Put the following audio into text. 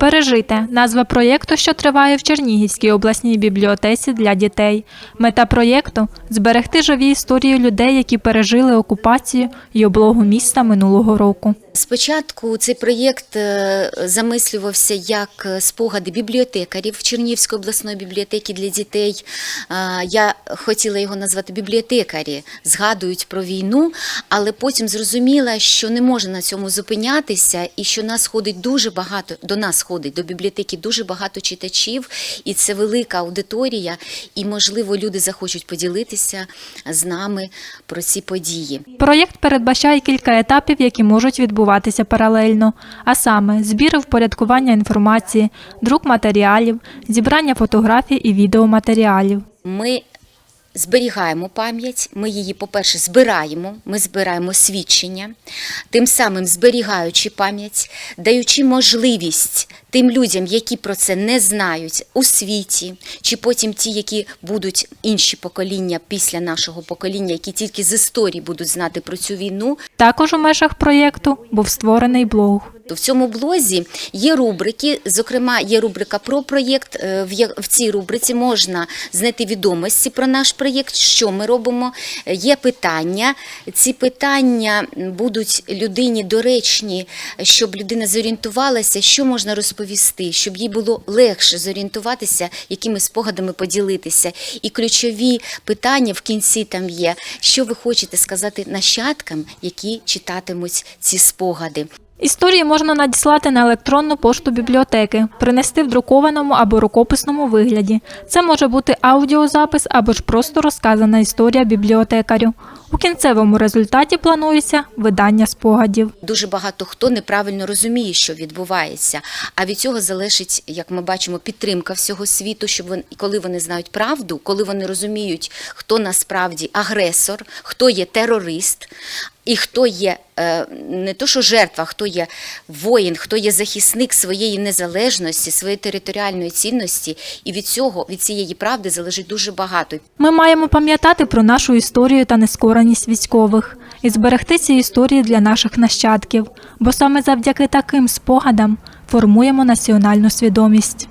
Пережите назва проєкту, що триває в Чернігівській обласній бібліотеці для дітей. Мета проєкту зберегти живі історії людей, які пережили окупацію і облогу міста минулого року. Спочатку цей проєкт е, замислювався як е, спогади бібліотекарів Чернігівської обласної бібліотеки для дітей. Е, Я хотіла його назвати бібліотекарі, згадують про війну, але потім зрозуміла, що не можна на цьому зупинятися, і що нас ходить дуже багато до нас ходить до бібліотеки дуже багато читачів, і це велика аудиторія. І можливо, люди захочуть поділитися з нами про ці події. Проєкт передбачає кілька етапів, які можуть відбуватися паралельно, а саме збір впорядкування інформації, друк матеріалів, зібрання фотографій і відеоматеріалів. Ми зберігаємо пам'ять, ми її, по-перше, збираємо, ми збираємо свідчення, тим самим зберігаючи пам'ять, даючи можливість тим людям, які про це не знають у світі, чи потім ті, які будуть інші покоління після нашого покоління, які тільки з історії будуть знати про цю війну, Також у межах проєкту був створений блог. То в цьому блозі є рубрики. Зокрема, є рубрика про проєкт. Е, В цій рубриці можна знайти відомості про наш проєкт, що ми робимо. Е, Є питання. Ці питання будуть людині доречні, щоб людина зорієнтувалася, що можна розповісти, щоб їй було легше зорієнтуватися, якими спогадами поділитися. І ключові питання в кінці там є, що ви хочете сказати нащадкам, які читатимуть ці спогади. Історії можна надіслати на електронну пошту бібліотеки, принести в друкованому або рукописному вигляді. Це може бути аудіозапис або ж просто розказана історія бібліотекарю. У кінцевому результаті планується видання спогадів. Дуже багато хто неправильно розуміє, що відбувається. А від цього залежить, як ми бачимо, підтримка всього світу, щоб вони, коли вони знають правду, коли вони розуміють, хто насправді агресор, хто є терорист. І хто є е, не то, що жертва, хто є воїн, хто є захисник своєї незалежності, своєї територіальної цінності, і від цього, від цієї правди залежить дуже багато. Ми маємо пам'ятати про нашу історію та нескореність військових і зберегти ці історії для наших нащадків, бо саме завдяки таким спогадам формуємо національну свідомість.